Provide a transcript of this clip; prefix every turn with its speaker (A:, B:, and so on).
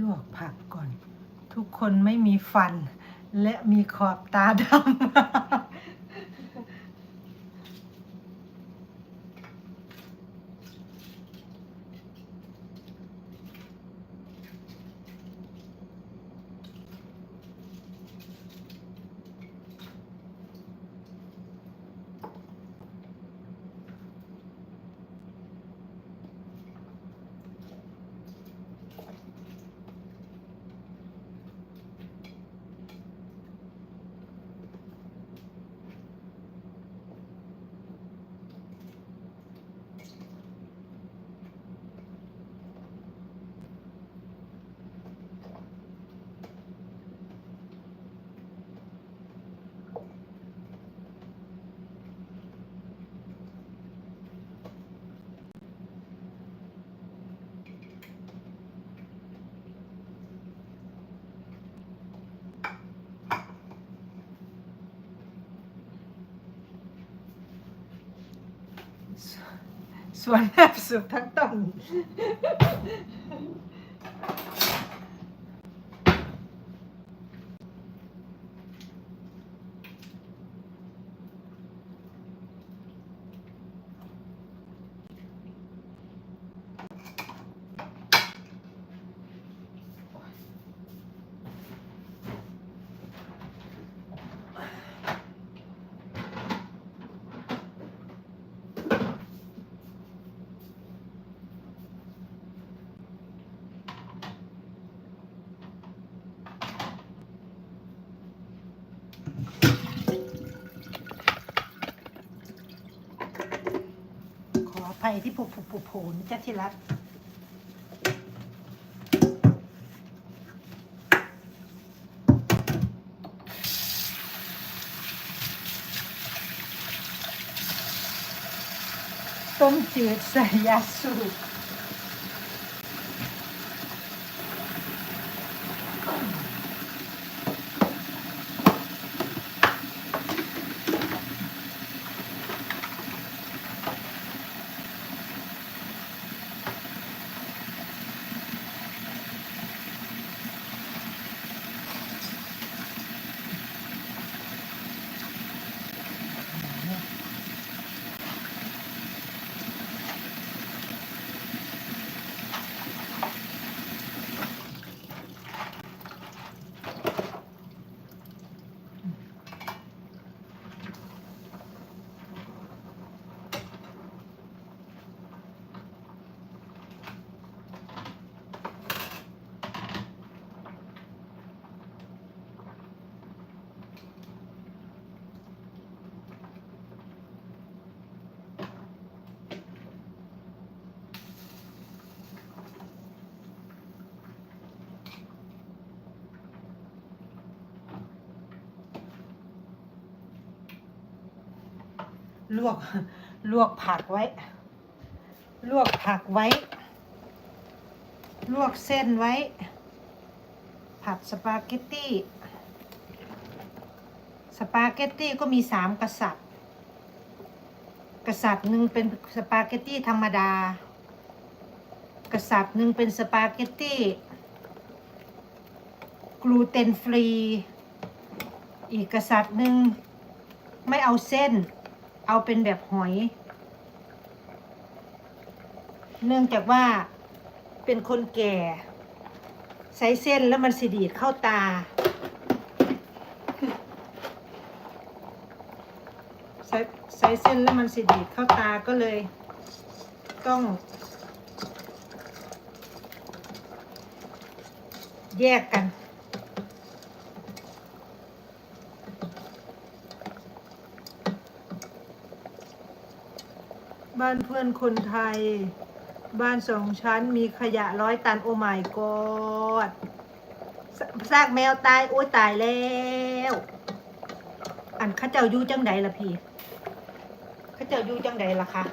A: ลวกผักก่อน ทุกคนไม่มีฟัน และมีขอบตาดำ ส่วนแนบสุดทั้งต้น ขออภัยที่ผุผุผุผุนะจ๊ะที่รักต้มจืดใส่ยาสูบ ลวกลวกผักไว้ ลวกผักไว้ ลวกเส้นไว้ ผัดสปาเกตตี้ สปาเกตตี้ก็มีสามกษัตริย์ กษัตริย์หนึ่งเป็นสปาเกตตี้ธรรมดา กษัตริย์หนึ่งเป็นสปาเกตตี้กลูเตนฟรี อีกกษัตริย์หนึ่งไม่เอาเส้น เอาเป็นแบบหอย เนื่องจากว่าเป็นคนแก่ ใส่เส้นแล้วมันสิดีดเข้าตา ใส่ใส่เส้นแล้วมันสิดีดเข้าตาก็เลยต้อง แยกกัน บ้านเพื่อนคนไทย บ้านสองชั้นมีขยะร้อยตันโอ my god ซซากแมวตาย โอ้ยตายแล้ว อันข้าเจ้าอยู่จังใดล่ะพี่ข้าเจ้าอยู่จังใดล่ะคะ